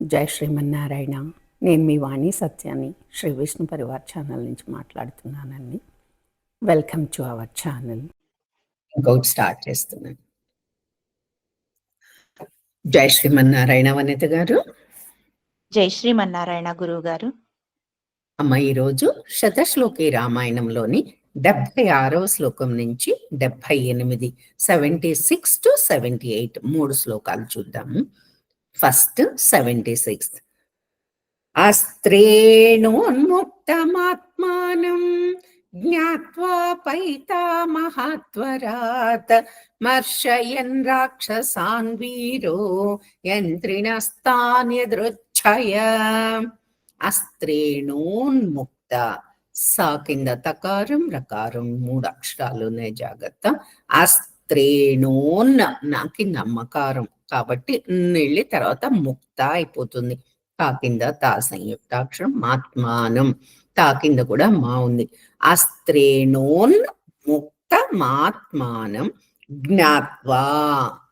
జై శ్రీమన్నారాయణ. నేను మీ వాణి సత్యాన్ని శ్రీ విష్ణు పరివార్ ఛానల్ నుంచి మాట్లాడుతున్నానండి. వెల్కమ్ టు అవర్ ఛానల్ ఇంకొకటి స్టార్ట్ చేస్తున్నాను. జై శ్రీమన్నారాయణ వనిత గారు. జై శ్రీమన్నారాయణ గురువు గారు. అమ్మ ఈరోజు శతశ్లోకి రామాయణంలోని డెబ్బై ఆరవ శ్లోకం నుంచి డెబ్బై ఎనిమిది seventy six to seventy eight మూడు శ్లోకాలు చూద్దాము. ఫస్ట్ సెవెంటీ సిక్స్ అస్త్రేణోన్ముక్తమాత్మానం జ్ఞావా పైతామహాత్వరాత్ మర్షయన్ రాక్షసాన్ వీరో యంత్రిణస్తాన్యదృచ్ఛయ అస్త్రేణోన్ముక్త. సా కింద తకారం రకారం మూడు అక్షరాలు జాగ్రత్త. అస్త్రేణోన్ త్రేణోన్న నాకు నమ్మకారం. కాబట్టి వెళ్ళి తర్వాత ముక్త అయిపోతుంది. తా కింద తా సంయుక్తాక్షరం మాత్మానం. తా కింద కూడా మా ఉంది. అస్త్రేణోన్ ముక్త మాత్మానం జ్ఞాత్వా.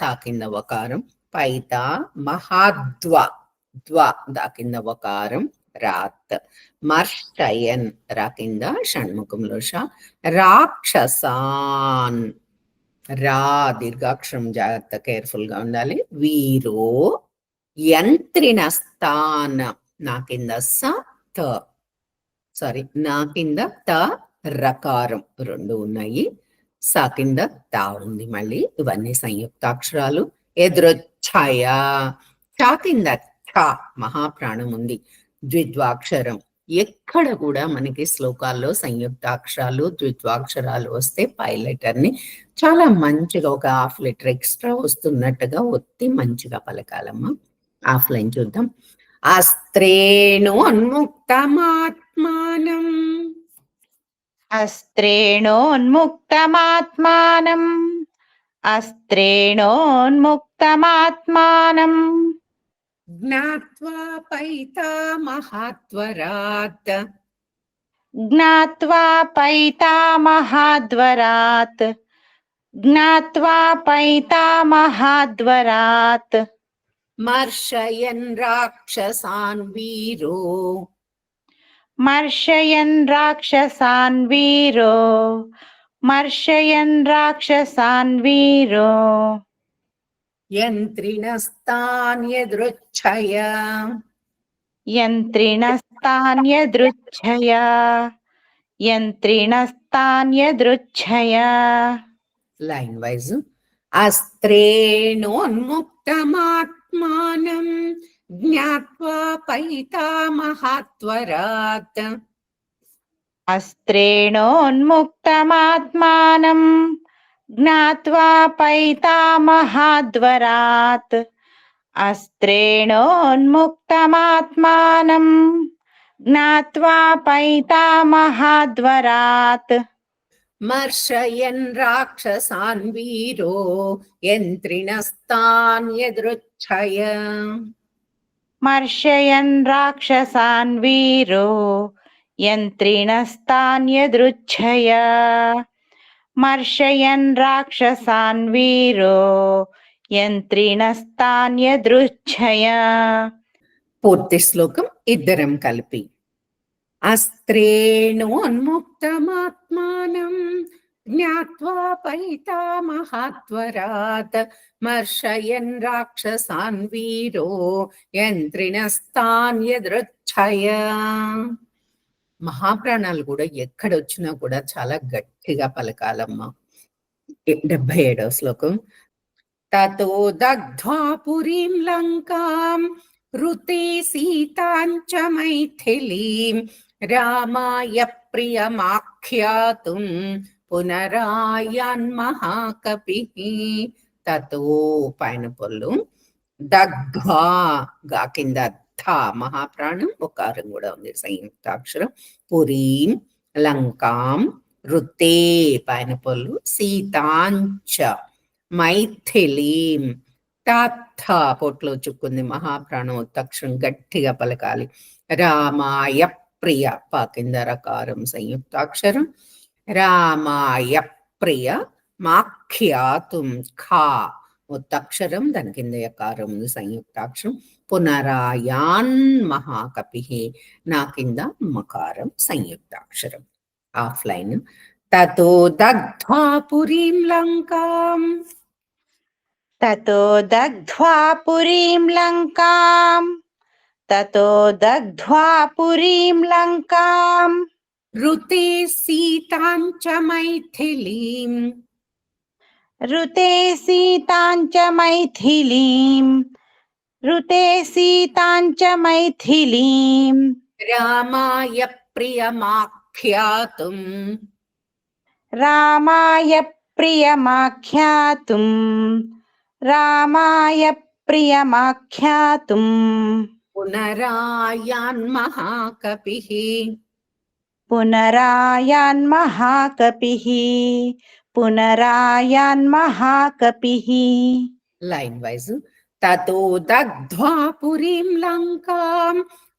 తా కింద వకారం. పైత మహాద్వ. ద్వ దా కింద వకారం. రాత్. మర్షయన్. రా కింద షణ్ముఖంలో రాక్షసాన్. రా దీర్ఘాక్షరం జాగ్రత్త కేర్ఫుల్గా ఉండాలి. వీరో యంత్రిన స్థాన నా కింద స త. సారీ నా కింద త రకారం రెండు ఉన్నాయి. సా కింద తా ఉంది మళ్ళీ. ఇవన్నీ సంయుక్తాక్షరాలు. ఎదురొచ్చాయ? చా కింద ఛ మహాప్రాణం ఉంది. ద్విద్వాక్షరం. ఎక్కడ కూడా మనకి శ్లోకాల్లో సంయుక్తాక్షరాలు ద్విత్వాక్షరాలు వస్తే పై లెటర్ని చాలా మంచిగా ఒక హాఫ్ లీటర్ ఎక్స్ట్రా వస్తున్నట్టుగా ఒత్తి మంచిగా పలకాలమ్మా. హాఫ్ లైన్ చూద్దాం. అస్త్రేణు ఉన్ముక్తమాత్మానం అస్త్రేణోన్ముక్తమాత్మానం అస్త్రేణోన్ముక్తమాత్మానం జ్ఞాత్వా పైతామహాత్వరాత్ జ్ఞాత్వా పైతామహాద్వరాత్ జ్ఞాత్వా పైతామహాద్వరాత్ మర్షయన్ రాక్షసాన్ వీరో మర్షయన్ రాక్షసాన్ వీరో మర్షయన్ రాక్షసాన్ వీరో యంత్రిణస్తాన్యదృచ్ఛయ యంత్రిణస్తాన్యదృచ్ఛయ యంత్రిణస్తాన్యదృచ్ఛయ లైన్ వైజ్ అస్త్రేణోన్ముక్తమాత్మానం జ్ఞాత్వా పైతామహాత్వరాత్ అస్త్రేణోన్ముక్తమాత్మానం జ్ఞాత్వా పైతామహాద్వరాత్ అస్త్రేణోన్ముక్తమాత్మానం జ్ఞాత్వా పైతామహాద్వరాత్ మర్షయన్ రాక్షసాన్ వీరో యంత్రిణస్తాన్యదృచ్ఛయ మర్షయన్ రాక్షసాన్ వీరో యంత్రిణస్తాన్యదృచ్ఛయ మర్షయన్ రాక్షసాన్ వీరో యంత్రిణస్తాన్యదృచ్ఛయ పూర్తి శ్లోకం ఇద్దరం కలిపి. అస్త్రేణు అస్త్రేణోన్ముక్తమాత్మానం జ్ఞాత్వా పైతామహాత్వరాత్ మర్షయన్ రాక్షసాన్ వీరో యంత్రిణస్తాన్యదృచ్ఛయ మహాప్రాణాలు కూడా ఎక్కడొచ్చినా కూడా చాలా గట్టిగా పలకాలమ్మా. డెబ్బై ఏడవ శ్లోకం. తతో దగ్ధ్వా పురీం లంకాం ఋతి సీతాంచ మైథిలీం రామాయ ప్రియమాఖ్యాతుం పునరాయాన్ మహాకపి. తతో పైన పొల్లు. దగ్ధ్వా గా కింద థా మహాప్రాణం ఒకారం కూడా ఉంది. సంయుక్తాక్షరం. పురీం లంకాం రుతే పైన పళ్ళు సీతాంచ మైథిలీం తాత్త పొట్లో చుక్కుంది మహాప్రాణం తక్షణం గట్టిగా పలకాలి. రామాయ ప్రియ పా కింద రకారం సంయుక్తాక్షరం. రామాయ ప్రియ మాఖ్యాతుం ఖా उत्तक्षर तन किंदयकार संयुक्ताक्षर पुनरायान महाकपि ना किंद मकार संयुक्ताक्षर ऑफलाइन ततो दग्ध्वा पुरीं लंकां ततो दग्ध्वा पुरीं लंकां ततो दग्ध्वा पुरीं लंकां रुते सीतां ऋते सीतां च मैथिलीं ऋते सीतां च मैथिलीं रामाय प्रियमाख्यातुम् रामाय प्रियमाख्यातुम् रामाय प्रियमाख्यातुम् पुनरायान् महाकपिः पुनरायान पुनरायान्महाकपिः लाइन वाइज ततो दग्ध्वा पुरीं लङ्कां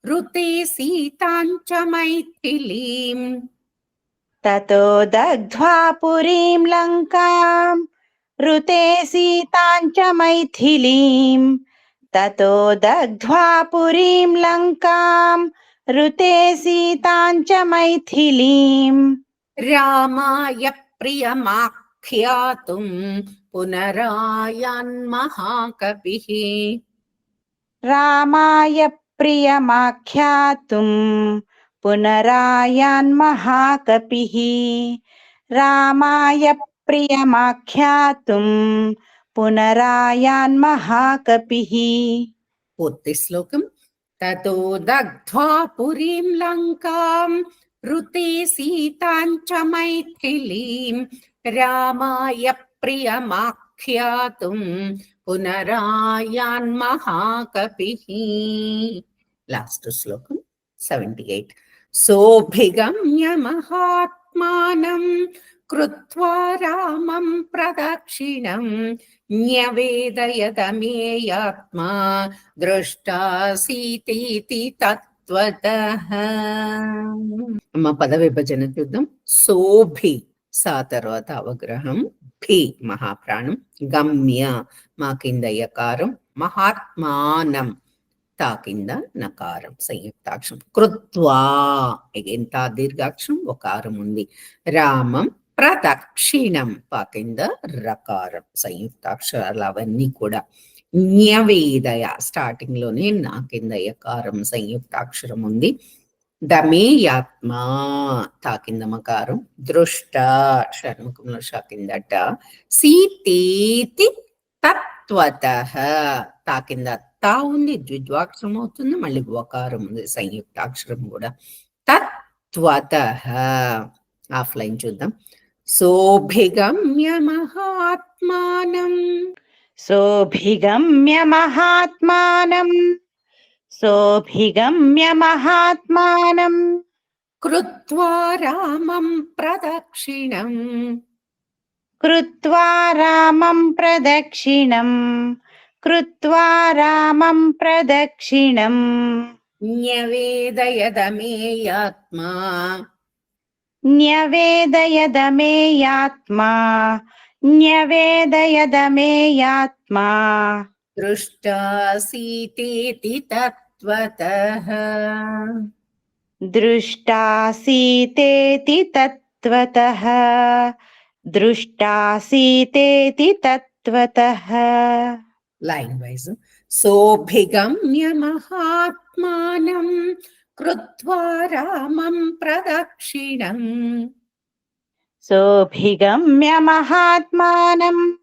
ऋते च मैथिलीं। ततो दग्ध्वा पुरीं लङ्कां ऋते च मैथिलीं। ततो दग्ध्वा पुरीं लङ्कां ऋते च मैथिलीं। रामाय प्रियमाख्यातुं पुनरायान्महाकविः रामाय प्रियमाख्यातुं पुनरायान्महाकपिः रामाय प्रियमाख्यातुं पुनरायान्महाकपिः पूर्तिश्लोकं ततो दग्ध्वा पुरीं लङ्काम्। పురీం లంకాం ఋతే సీతాం చ మైథిలీం రామాయ ప్రియమాఖ్యాతుం పునరాయాన్ మహాకపిః లాస్ట్ శ్లోకం సెవెంటీ ఎయిట్ సోభిగమ్య మహాత్మానం కృత్వా రామం ప్రదక్షిణం న్యవేదయతమేయాత్మా దృష్టాసీతీతి తత్వతః అమ్మ పద విభజన చూద్దాం. సోభి సా తర్వాత అవగ్రహం. భి మహాప్రాణం. గమ్య మా కింద యకారం. మహాత్మానం తా కింద నకారం. సంయుక్తాక్షరం. కృత్వా ఎంత తా దీర్ఘాక్షరం ఒకారం ఉంది. రామం ప్రదక్షిణం పా కింద రకారం. సంయుక్తాక్షరాలు అవన్నీ కూడా. న్యవేదయ స్టార్టింగ్లోనే నా కింద యకారం సంయుక్తాక్షరం ఉంది. దమేయాత్మ తా కింద మకారం దృష్ట షణ్ముఖంలో షా కిందట సీతేతి తత్వత తా కింద తా ఉంది ద్విద్వాక్షరం అవుతుంది మళ్ళీ వకారం ఉంది సంయుక్తాక్షరం కూడా. తత్వత. ఆఫ్లైన్ చూద్దాం. సోభిగమ్య మహాత్మానం. सोऽभिगम्य महात्मानम्। सोऽभिगम्य महात्मानम्। कृत्वा रामम् प्रदक्षिणम्। कृत्वा रामम् प्रदक्षिणम्। कृत्वा रामम् प्रदक्षिणम्। न्यवेदयदमेयात्मा। न्यवेदयदमेयात्मा। न्यवेदयदमे यात्मा दृष्टासीतेति तत्त्वतः दृष्टासीतेति तत्त्वतः दृष्टासीतेति तत्त्वतः लैन् वैस् सोऽभिगम्य महात्मानं कृत्वा रामं प्रदक्षिणम् सोऽभिगम्य महात्मानम्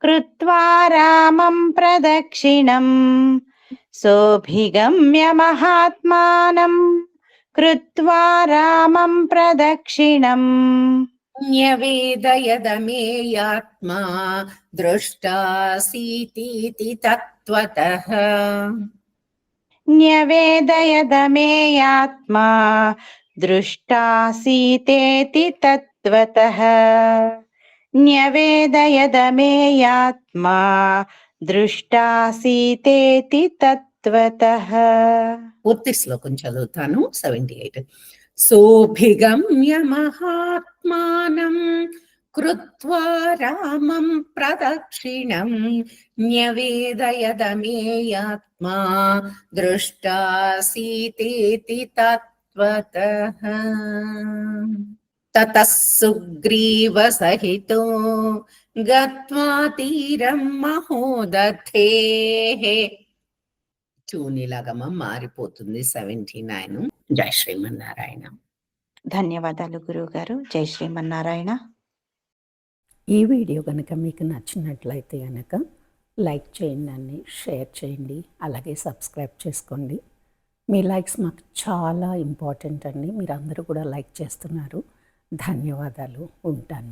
कृत्वा रामम् प्रदक्षिणम्। सोऽभिगम्य महात्मानम् कृत्वा रामम् प्रदक्षिणम्। न्यवेदयदमेयात्मा दृष्टासीतीति तत्त्वतः। न्यवेदयदमेयात्मा दृष्टासीतेति तत् तत्त्वतः न्यवेदयदमेयात्मा दृष्टासीतेति तत्त्वतः పూర్తి శ్లోకం చదువుతాను సెవెంటీ ఎయిట్ సోభిగమ్య మహాత్మానం कृत्वा रामं प्रदक्षिणं न्यवेदयदमेयात्मा दृष्टासीतेति तत्त्वतः ततः सुग्रीवसहितो गत्वा తీరం మహోదథేః చూనిలగమం మారిపోతుంది సెవెంటీ నైన్ జై శ్రీమన్నారాయణ ధన్యవాదాలు గురువు గారు జై శ్రీమన్నారాయణ ఈ వీడియో కనుక మీకు నచ్చినట్లయితే కనుక లైక్ చేయండి అండి షేర్ చేయండి అలాగే సబ్స్క్రైబ్ చేసుకోండి మీ లైక్స్ మాకు చాలా ఇంపార్టెంట్ అండి మీరు అందరూ కూడా లైక్ చేస్తున్నారు ధన్యవాదాలు. ఉంటాను.